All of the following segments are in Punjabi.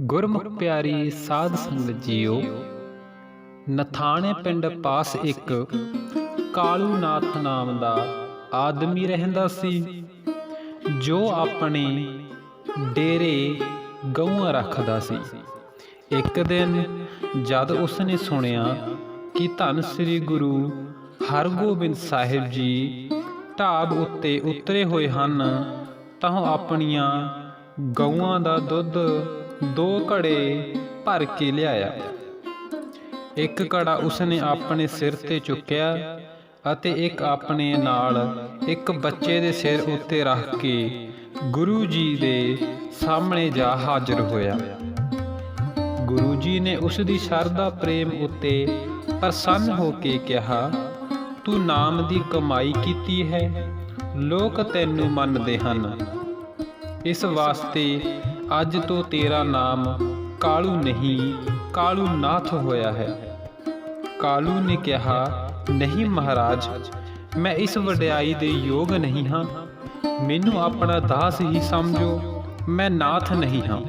ਗੁਰਮੁਖ ਪਿਆਰੀ ਸਾਧ ਸੰਗਤ ਜੀਓ, ਨਥਾਣੇ ਪਿੰਡ ਪਾਸ ਇੱਕ ਕਾਲੂ ਨਾਥ ਨਾਮ ਦਾ ਆਦਮੀ ਰਹਿੰਦਾ ਸੀ, ਜੋ ਆਪਣੇ ਡੇਰੇ ਗਊਆਂ ਰੱਖਦਾ ਸੀ। ਇੱਕ ਦਿਨ ਜਦ ਉਸਨੇ ਸੁਣਿਆ ਕਿ ਧੰਨ ਸ੍ਰੀ ਗੁਰੂ ਹਰਗੋਬਿੰਦ ਸਾਹਿਬ ਜੀ ਢਾਬ ਉੱਤੇ ਉਤਰੇ ਹੋਏ ਹਨ, ਤਾਂ ਉਹ ਆਪਣੀਆਂ ਗਊਆਂ ਦਾ ਦੁੱਧ ਦੋ ਘੜੇ ਭਰ ਕੇ ਲਿਆਇਆ। ਇੱਕ ਘੜਾ ਉਸਨੇ ਆਪਣੇ ਸਿਰ ਤੇ ਚੁੱਕਿਆ ਅਤੇ ਇੱਕ ਆਪਣੇ ਨਾਲ ਇੱਕ ਬੱਚੇ ਦੇ ਸਿਰ ਉੱਤੇ ਰੱਖ ਕੇ ਗੁਰੂ ਜੀ ਦੇ ਸਾਹਮਣੇ ਜਾ ਹਾਜ਼ਰ ਹੋਇਆ। ਗੁਰੂ ਜੀ ਨੇ ਉਸ ਦੀ ਸ਼ਰਧਾ ਪ੍ਰੇਮ ਉੱਤੇ ਪ੍ਰਸੰਨ ਹੋ ਕੇ ਕਿਹਾ, ਤੂੰ ਨਾਮ ਦੀ ਕਮਾਈ ਕੀਤੀ ਹੈ, ਲੋਕ ਤੈਨੂੰ ਮੰਨਦੇ ਹਨ। ਇਸ ਵਾਸਤੇ ਅੱਜ ਤੋਂ ਤੇਰਾ ਨਾਮ ਕਾਲੂ ਨਹੀਂ, ਕਾਲੂ ਨਾਥ ਹੋਇਆ ਹੈ। ਕਾਲੂ ਨੇ ਕਿਹਾ, ਨਹੀਂ ਮਹਾਰਾਜ, ਮੈਂ ਇਸ ਵਡਿਆਈ ਦੇ ਯੋਗ ਨਹੀਂ ਹਾਂ। ਮੈਨੂੰ ਆਪਣਾ ਦਾਸ ਹੀ ਸਮਝੋ, ਮੈਂ ਨਾਥ ਨਹੀਂ ਹਾਂ।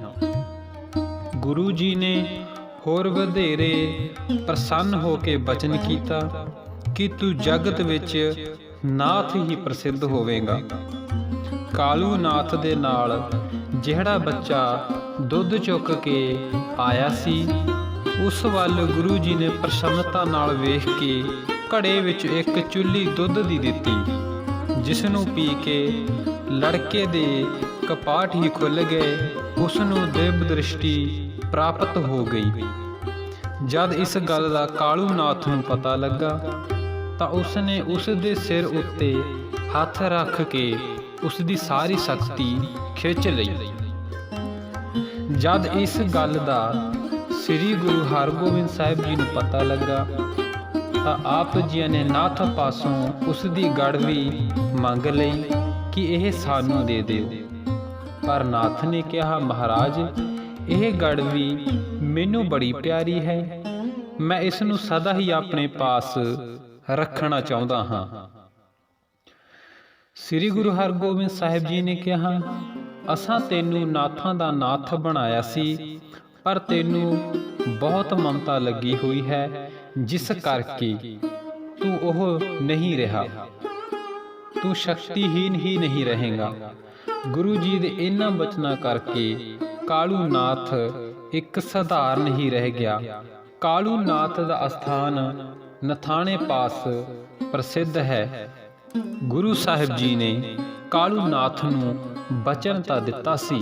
ਗੁਰੂ ਜੀ ਨੇ ਹੋਰ ਵਧੇਰੇ ਪ੍ਰਸੰਨ ਹੋ ਕੇ ਬਚਨ ਕੀਤਾ ਕਿ ਤੂੰ ਜਗਤ ਵਿੱਚ ਨਾਥ ਹੀ ਪ੍ਰਸਿੱਧ ਹੋਵੇਂਗਾ। ਕਾਲੂ ਨਾਥ ਦੇ ਨਾਲ ਜਿਹੜਾ ਬੱਚਾ ਦੁੱਧ ਚੁੱਕ ਕੇ ਆਇਆ ਸੀ, ਉਸ ਵੱਲ ਗੁਰੂ ਜੀ ਨੇ ਪ੍ਰਸੰਨਤਾ ਨਾਲ ਵੇਖ ਕੇ ਘੜੇ ਵਿੱਚ ਇੱਕ ਚੁੱਲੀ ਦੁੱਧ ਦੀ ਦਿੱਤੀ, ਜਿਸ ਨੂੰ ਪੀ ਕੇ ਲੜਕੇ ਦੇ ਕਪਾਟ ਹੀ ਖੁੱਲ ਗਏ, ਉਸ ਨੂੰ ਦਿਵ ਦ੍ਰਿਸ਼ਟੀ ਪ੍ਰਾਪਤ ਹੋ ਗਈ। ਜਦ ਇਸ ਗੱਲ ਦਾ ਕਾਲੂ ਨਾਥ ਨੂੰ ਪਤਾ ਲੱਗਾ, ਤਾਂ ਉਸ ਨੇ ਉਸ ਦੇ ਸਿਰ ਉੱਤੇ ਹੱਥ ਰੱਖ ਕੇ ਉਸ ਦੀ ਸਾਰੀ ਸ਼ਕਤੀ ਖਿੱਚ ਲਈ। ਜਦ ਇਸ ਗੱਲ ਦਾ ਸ੍ਰੀ ਗੁਰੂ ਹਰਗੋਬਿੰਦ ਸਾਹਿਬ ਜੀ ਨੂੰ ਪਤਾ ਲੱਗਾ, ਤਾਂ ਆਪ ਜੀ ਨੇ ਨਾਥ ਪਾਸੋਂ ਉਸ ਦੀ ਗੜਵੀ ਮੰਗ ਲਈ ਕਿ ਇਹ ਸਾਨੂੰ ਦੇ ਦਿਓ। ਪਰ ਨਾਥ ਨੇ ਕਿਹਾ, ਮਹਾਰਾਜ, ਇਹ ਗੜਵੀ ਮੈਨੂੰ ਬੜੀ ਪਿਆਰੀ ਹੈ। ਮੈਂ ਇਸ ਨੂੰ ਸਦਾ ਹੀ ਆਪਣੇ ਪਾਸ ਰੱਖਣਾ ਚਾਹੁੰਦਾ ਹਾਂ। ਸ੍ਰੀ ਗੁਰੂ ਹਰਗੋਬਿੰਦ ਸਾਹਿਬ ਜੀ ਨੇ ਕਿਹਾ, ਅਸਾਂ ਤੈਨੂੰ ਨਾਥਾਂ ਦਾ ਨਾਥ ਬਣਾਇਆ ਸੀ, ਪਰ ਤੈਨੂੰ ਬਹੁਤ ਮਮਤਾ ਲੱਗੀ ਹੋਈ ਹੈ, ਜਿਸ ਕਰਕੇ ਤੂੰ ਉਹ ਨਹੀਂ ਰਿਹਾ। ਤੂੰ ਸ਼ਕਤੀਹੀਨ ਹੀ ਨਹੀਂ ਰਹੇਗਾ। ਗੁਰੂ ਜੀ ਦੇ ਇਹਨਾਂ ਬਚਨਾਂ ਕਰਕੇ ਕਾਲੂ ਨਾਥ ਇੱਕ ਸਧਾਰਨ ਹੀ ਰਹਿ ਗਿਆ। ਕਾਲੂ ਨਾਥ ਦਾ ਅਸਥਾਨ ਨਥਾਣੇ ਪਾਸ ਪ੍ਰਸਿੱਧ ਹੈ। ਗੁਰੂ ਸਾਹਿਬ ਜੀ ਨੇ ਕਾਲੂ ਨਾਥ ਨੂੰ ਬਚਨ ਤਾਂ ਦਿੱਤਾ ਸੀ,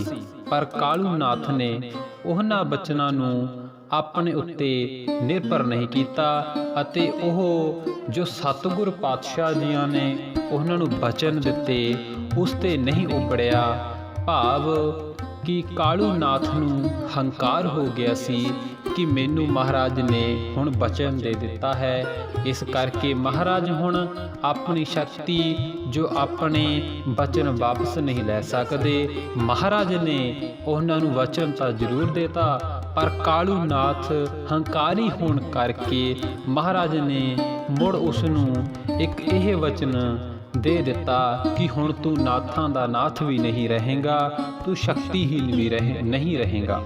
ਪਰ ਕਾਲੂ ਨਾਥ ਨੇ ਉਹਨਾਂ ਬਚਨਾਂ ਨੂੰ ਆਪਣੇ ਉੱਤੇ ਨਿਰਭਰ ਨਹੀਂ ਕੀਤਾ ਅਤੇ ਉਹ ਜੋ ਸਤਿਗੁਰ ਪਾਤਸ਼ਾਹ ਜੀਆਂ ਨੇ ਉਹਨਾਂ ਨੂੰ ਬਚਨ ਦਿੱਤੇ, ਉਸ ਤੇ ਨਹੀਂ ਉਪੜਿਆ। ਭਾਵ ਕਿ ਕਾਲੂ ਨਾਥ ਨੂੰ ਹੰਕਾਰ ਹੋ ਗਿਆ ਸੀ ਕਿ ਮੈਨੂੰ ਮਹਾਰਾਜ ਨੇ ਹੁਣ ਬਚਨ ਦੇ ਦਿੱਤਾ ਹੈ। ਇਸ ਕਰਕੇ ਮਹਾਰਾਜ ਹੁਣ ਆਪਣੀ ਸ਼ਕਤੀ ਜੋ ਆਪਣੇ ਬਚਨ ਵਾਪਸ ਨਹੀਂ ਲੈ ਸਕਦੇ। ਮਹਾਰਾਜ ਨੇ ਉਹਨਾਂ ਨੂੰ ਵਚਨ ਤਾਂ ਜ਼ਰੂਰ ਦਿੱਤਾ, ਪਰ ਕਾਲੂ ਨਾਥ ਹੰਕਾਰੀ ਹੋਣ ਕਰਕੇ ਮਹਾਰਾਜ ਨੇ ਮੁੜ ਉਸ ਨੂੰ ਇੱਕ ਇਹ ਵਚਨ ਦੇ ਦਿੱਤਾ ਕਿ ਹੁਣ ਤੂੰ ਨਾਥਾਂ ਦਾ ਨਾਥ ਵੀ ਨਹੀਂ ਰਹੇਗਾ, ਤੂੰ ਸ਼ਕਤੀਹੀਨ ਵੀ ਰਹੇ, ਨਹੀਂ ਰਹੇਗਾ।